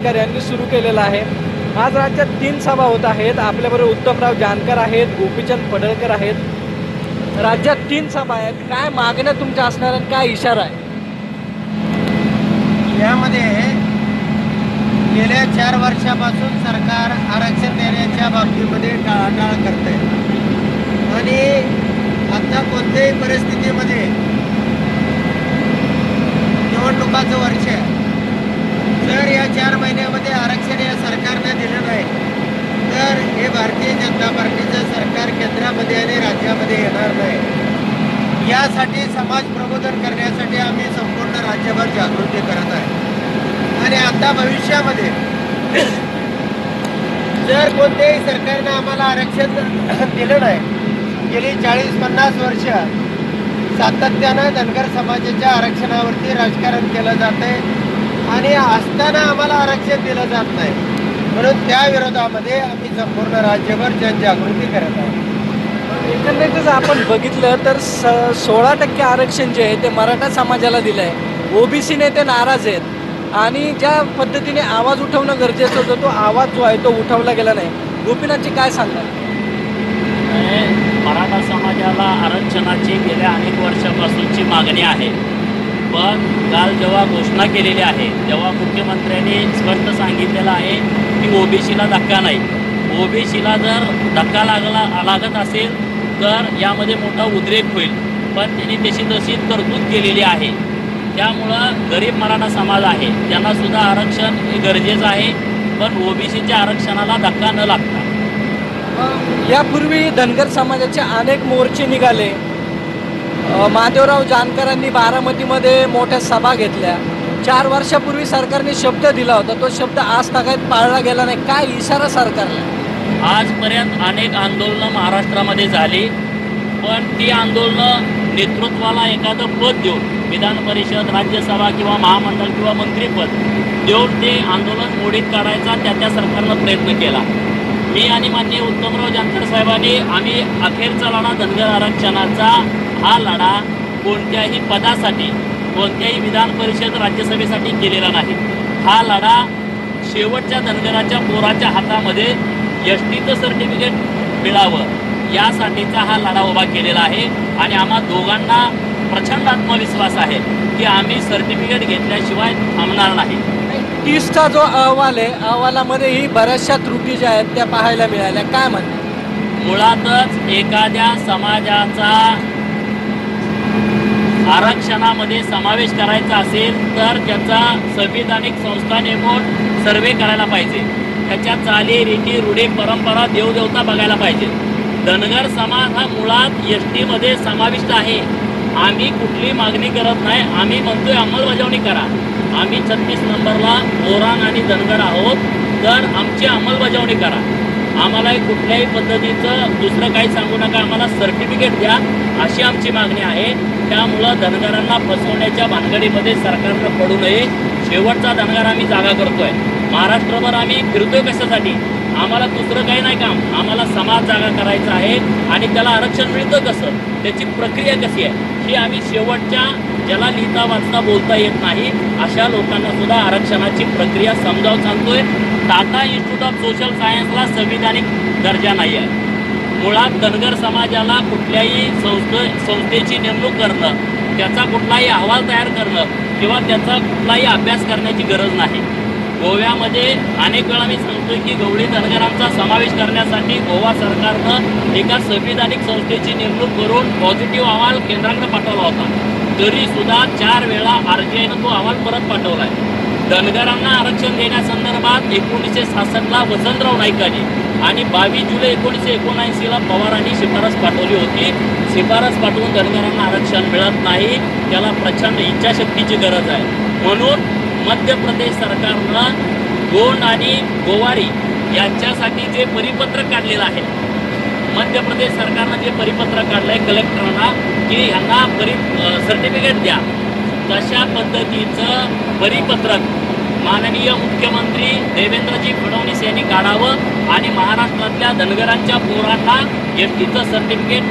यांनी सुरू केलेला आहे. आज राज्यात तीन सभा होत आहेत. आपल्याबरोबर उत्तमराव जानकर आहेत गोपीचंद पडळकर आहेत. राज्यात तीन सभा आहेत. काय मागण्या तुमच्या असणार आणि काय इशारा आहे? यामध्ये गेल्या चार वर्षापासून सरकार आरक्षण देण्याच्या बाबतीमध्ये टाळाटाळ करत आहे आणि आता कोणत्याही परिस्थितीमध्ये निवडणुकाचं वर्ष या चार महिन्यामध्ये आरक्षण या सरकारने दिलं नाही तर हे भारतीय जनता पार्टीचं सरकार केंद्रामध्ये आणि राज्यामध्ये येणार नाही. यासाठी समाज प्रबोधन करण्यासाठी आम्ही संपूर्ण राज्यभर जागृती करत आहे. आणि आता भविष्यामध्ये जर कोणत्याही सरकारनं आम्हाला आरक्षण दिलं नाही गेली चाळीस पन्नास वर्ष सातत्यानं धनगर समाजाच्या आरक्षणावरती राजकारण केलं जात आहे आणि असताना आम्हाला आरक्षण दिलं जात नाही. म्हणून त्या विरोधामध्ये आम्ही संपूर्ण राज्यभर जनजागृती करत आहोत. एकंदरीतच आपण बघितलं तर स सोळा टक्के आरक्षण जे आहे ते मराठा समाजाला दिलं आहे ओबीसी नेते नाराज आहेत. आणि ज्या पद्धतीने आवाज उठवणं गरजेचं होतं तो आवाज जो आहे तो उठवला गेला नाही. गोपीनाथची काय सांगतात हे मराठा समाजाला आरक्षणाची गेल्या अनेक वर्षापासूनची मागणी आहे. पण काल जेव्हा घोषणा केलेली आहे तेव्हा मुख्यमंत्र्यांनी स्पष्ट सांगितलेलं आहे की ओबीसीला धक्का नाही. ओबीसीला जर धक्का लागला लागत असेल तर यामध्ये मोठा उद्रेक होईल. पण त्यांनी तशी तशी तरतूद केलेली आहे. त्यामुळं गरीब मराठा समाज आहे. त्यांनासुद्धा आरक्षण हे गरजेचं आहे पण ओबीसीच्या आरक्षणाला धक्का न लागता. यापूर्वी धनगर समाजाचे अनेक मोर्चे निघाले. महादेवराव जानकरांनी बारामतीमध्ये मोठ्या सभा घेतल्या. चार वर्षापूर्वी सरकारने शब्द दिला होता तो शब्द आज तागायत पाळला गेला नाही. काय इशारा सरकारला? आजपर्यंत अनेक आंदोलनं महाराष्ट्रामध्ये झाली पण ती आंदोलनं नेतृत्वाला एखादं पद देऊन विधान परिषद राज्यसभा किंवा महामंडळ किंवा मंत्रीपद देऊन ते आंदोलन मोडीत काढायचा त्या त्या सरकारनं प्रयत्न केला. मी आणि माननीय उत्तमराव जानकर साहेबांनी आम्ही अखेरचा लढा धनगर आरक्षणाचा हा लढा कोणत्याही पदासाठी कोणत्याही विधान परिषद राज्यसभेसाठी केलेला नाही. हा लढा शेवटच्या धनगराच्या पोराच्या हातामध्ये एस टीचं सर्टिफिकेट मिळावं. यासाठीचा हा लढा उभा केलेला आहे आणि आम्हा दोघांना प्रचंड आत्मविश्वास आहे की आम्ही सर्टिफिकेट घेतल्याशिवाय थांबणार नाही. तीसचा जो अहवाल आहे अहवालामध्येही बऱ्याचशा त्रुटी ज्या आहेत त्या पाहायला मिळाल्या. काय म्हणते? मुळातच एखाद्या समाजाचा आरक्षणामध्ये समावेश करायचा असेल तर त्याचा संविधानिक संस्था नेमून सर्वे करायला पाहिजे. त्याच्या चाली रीती रूढी परंपरा देवदेवता बघायला पाहिजे. धनगर समाज हा मुळात एस टीमध्ये समाविष्ट आहे. आम्ही कुठली मागणी करत नाही. आम्ही म्हणतोय अंमलबजावणी करा. आम्ही छत्तीस नंबरला ओरान आणि धनगर आहोत. तर आमची अंमलबजावणी करा. आम्हाला कुठल्याही पद्धतीचं दुसरं काही सांगू नका. आम्हाला सर्टिफिकेट द्या. अशी आमची मागणी आहे. त्यामुळं धनगरांना फसवण्याच्या भानगडीमध्ये सरकारनं पडू नये. शेवटचा धनगर आम्ही जागा करतोय. महाराष्ट्रभर आम्ही फिरतोय कशासाठी? आम्हाला दुसरं काही नाही काम. आम्हाला समाज जागा करायचा आहे. आणि त्याला आरक्षण मिळतं कसं? त्याची प्रक्रिया कशी आहे? जी आम्ही शेवटच्या ज्याला लिहिता वाचता बोलता येत नाही अशा लोकांना सुद्धा आरक्षणाची प्रक्रिया समजावून सांगतोय. टाटा इन्स्टिट्यूट ऑफ सोशल सायन्सला संविधानिक दर्जा नाही आहे. मुळात धनगर समाजाला कुठल्याही संस्थे संस्थेची नेमणूक करणं त्याचा कुठलाही अहवाल तयार करणं किंवा त्याचा कुठलाही अभ्यास करण्याची गरज नाही. गोव्यामध्ये अनेक वेळा मी सांगतोय की गवळी धनगरांचा समावेश करण्यासाठी गोवा सरकारनं एका संविधानिक संस्थेची नेमणूक करून पॉझिटिव्ह अहवाल केंद्राकडे पाठवला होता. तरी सुद्धा चार वेळा आर टी आयनं तो अहवाल परत पाठवला आहे धनगरांना आरक्षण देण्यासंदर्भात एकोणीसशे सहासष्टला वसंतराव नाईकांनी आणि बावीस जुलै एकोणीसशे एकोणऐंशीला पवारांनी शिफारस पाठवली होती. शिफारस पाठवून धनगरांना आरक्षण मिळत नाही. त्याला प्रचंड इच्छाशक्तीची गरज आहे. म्हणून मध्य प्रदेश सरकारनं गोंड आणि गोवारी यांच्यासाठी जे परिपत्रक काढलेलं आहे मध्य प्रदेश सरकारनं जे परिपत्रक काढलं आहे कलेक्टरांना की ह्यांना परि सर्टिफिकेट द्या. तशा पद्धतीचं परिपत्रक माननीय मुख्यमंत्री देवेंद्रजी फडणवीस यांनी काढावं आणि महाराष्ट्रातल्या धनगरांच्या पोरांना एस टीचं सर्टिफिकेट